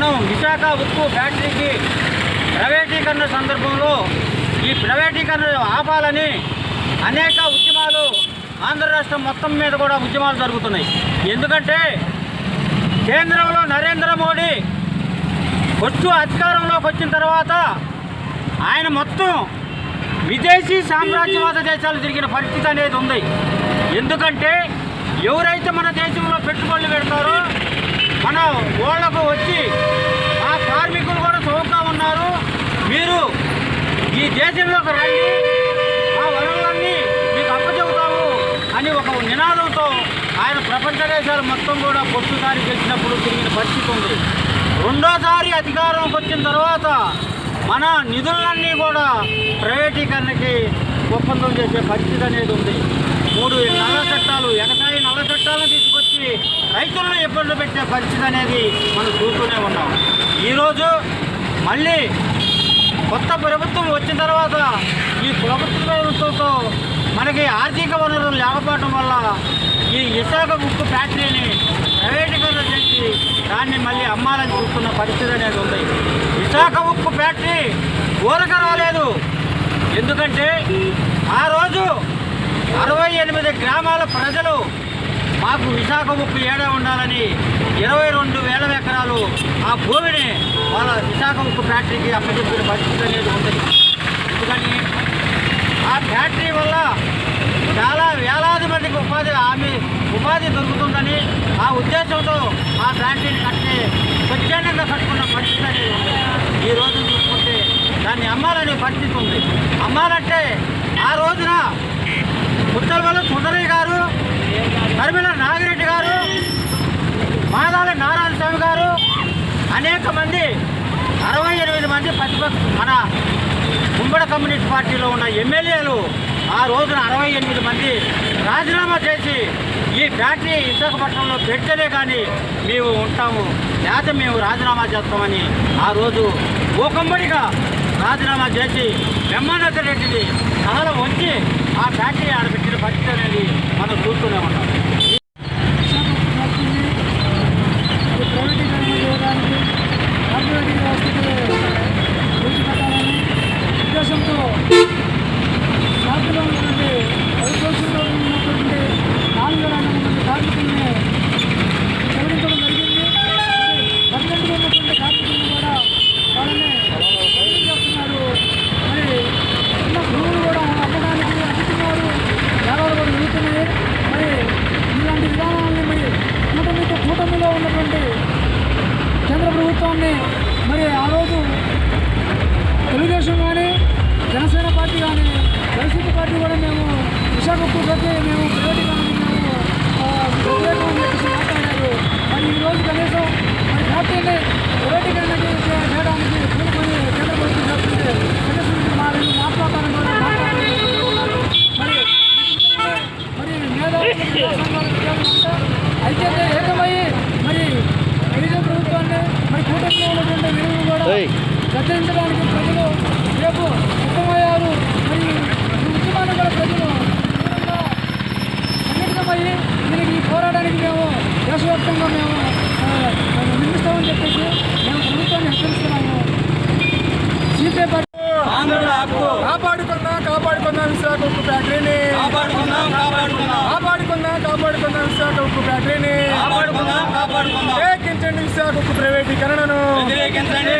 మనం విశాఖ ఉక్కు ఫ్యాక్టరీకి ప్రైవేటీకరణ సందర్భంలో ఈ ప్రైవేటీకరణ ఆపాలని అనేక ఉద్యమాలు ఆంధ్ర రాష్ట్రం మొత్తం మీద కూడా ఉద్యమాలు జరుగుతున్నాయి. ఎందుకంటే కేంద్రంలో నరేంద్ర మోడీ వచ్చు అధికారంలోకి వచ్చిన తర్వాత ఆయన మొత్తం విదేశీ సామ్రాజ్యవాద దేశాలు తిరిగిన పరిస్థితి అనేది ఉంది. ఎందుకంటే ఎవరైతే మన దేశంలో పెట్టుబడులు పెడతారో మన ఓళ్ళకు వచ్చి ఆ కార్మికులు కూడా చౌకగా ఉన్నారు మీరు ఈ దేశంలోకి రండి ఆ వనరులన్నీ మీకు అప్పచెబుతాము అని ఒక నినాదంతో ప్రపంచదేశాలు మొత్తం కూడా పొట్టుసారి గెలిచినప్పుడు తిరిగిన పరిస్థితి ఉంది. రెండోసారి అధికారంలోకి వచ్చిన తర్వాత మన నిధులన్నీ కూడా ప్రైవేటీకరణకి ఒప్పందం చేసే పరిస్థితి అనేది ఉంది. మూడు నల్ల చట్టాలు ఎగసాయి నల్ల చట్టాలను తీసుకొచ్చి రైతులను ఇబ్బంది పెట్టే పరిస్థితి అనేది మనం చూస్తూనే ఉన్నాం. ఈరోజు మళ్ళీ కొత్త ప్రభుత్వం వచ్చిన తర్వాత ఈ ప్రభుత్వ ప్రభుత్వంతో మనకి ఆర్థిక వనరులు లేకపోవడం వల్ల ఈ విశాఖ ఉక్కు ఫ్యాక్టరీని ప్రైవేటీకరణ చేసి దాన్ని మళ్ళీ అమ్మాలని చూస్తున్న పరిస్థితి అనేది ఉంది. విశాఖ ఉక్కు ఫ్యాక్టరీ ఊరక రాలేదు. ఎందుకంటే ఆ రోజు అరవై ఎనిమిది గ్రామాల ప్రజలు మాకు విశాఖ ఉక్కు ఏడా ఉండాలని ఇరవై రెండు వేల ఎకరాలు ఆ భూమిని వాళ్ళ విశాఖ ఉక్కు ఫ్యాక్టరీకి అప్పచెప్పిన పరిస్థితి అనేది ఉంది. ఎందుకని ఆ ఫ్యాక్టరీ వల్ల చాలా వేలాది మందికి ఉపాధి హామీ ఉపాధి దొరుకుతుందని ఆ ఉద్దేశంతో ఆ ఫ్యాక్టరీని కట్టి స్వచ్ఛందంగా కట్టుకున్న పరిస్థితి అనేది ఉంది ఈ రోజు చూసుకుంటే దాన్ని అమ్మాలనే పరిస్థితి ఉంది. అమ్మాలంటే ఆ రోజున ఉత్తర్వల సుందరయ్య గారు కరిమిల నాగిరెడ్డి గారు మాదాల నారాయణ స్వామి గారు అనేక మంది అరవై ఎనిమిది మంది ప్రతిపక్ష మన ఉమ్మడి కమ్యూనిస్ట్ పార్టీలో ఉన్న ఎమ్మెల్యేలు ఆ రోజున అరవై ఎనిమిది మంది రాజీనామా చేసి ఈ ఫ్యాక్టరీ విశాఖపట్నంలో పెడితేనే కానీ మేము ఉంటాము లేకపోతే మేము రాజీనామా చేస్తామని ఆ రోజు ఓకంబడిగా రాజీనామా చేసి బ్రహ్మానంద రెడ్డిని చాలా వచ్చి ఆ ఫ్యాక్టరీ ఆడబెట్టిన పరిస్థితి అనేది మనం చూస్తూనే ఉన్నాం ప్రైవేటీకరణ చేయడానికి కార్పొరేటింగ్ వ్యవస్థకి విడిచిపెట్టాలని ఉద్దేశంతో జాతిలో ఉన్నటువంటి ప్రభుత్వంలో ఉన్నటువంటి నాలుగు వేల ఎనిమిది మంది కార్మికుల్ని తొలగించడం జరిగింది పర్మనెంట్గా ఉన్నటువంటి కార్మికులను కూడా వాళ్ళని బదిలీ చేస్తున్నారు మరి ఉన్న భూములు కూడా అమ్మడానికి అమ్ముతున్నారు ధరలు కూడా పెరుగుతున్నాయి మరి ఇలాంటి విధానాన్ని మరి కూటమితో కూటమిలో ఉన్నటువంటి కేంద్ర ప్రభుత్వాన్ని మరి ఆ రోజు తెలుగుదేశం కానీ జనసేన పార్టీ కానీ వైసీపీ పార్టీ కూడా మేము విశాఖపట్నం పెట్టి మేము ప్రైవేటీకరణకి మేము వ్యతిరేకం చెప్పేసి మాట్లాడారు. మరి ఈరోజు కనీసం మరి ఫ్యాక్టరీని ప్రైవేటీకరణకి చేయడానికి పూనుకొని కేంద్ర ప్రభుత్వం చేస్తుంటే కనీసం మా వీళ్ళు మాట్లాడతారని కూడా మాట్లాడుతున్నారు మరి మరి మేధావులు అయితే మరి కూటమిలో ఉన్నటువంటి విలువలు కూడా గద్దెంచడానికి ప్రజలు రేపు సిద్ధమయ్యారు మరి ఈ ఉద్యమాన్ని కూడా ప్రజలు సంఘటితమయ్యి దీనికి ఈ పోరాటానికి మేము దేశవ్యాప్తంగా మేము నిర్మిస్తామని చెప్పేసి మేము ప్రభుత్వాన్ని హెచ్చరిస్తున్నాము. సిపిఐ పార్టీ కాపాడుకుందాం కాపాడుకుందాం విశాఖ ఉక్కు ఫ్యాక్టరీని. కాపాడుకుందాం. కాపాడుకుందాం కాపాడుకుందాం విశాఖ ఉక్కు ఫ్యాక్టరీని. వ్యతిరేకించండి విశాఖకు ప్రైవేటీకరణను. వ్యతిరేకించండి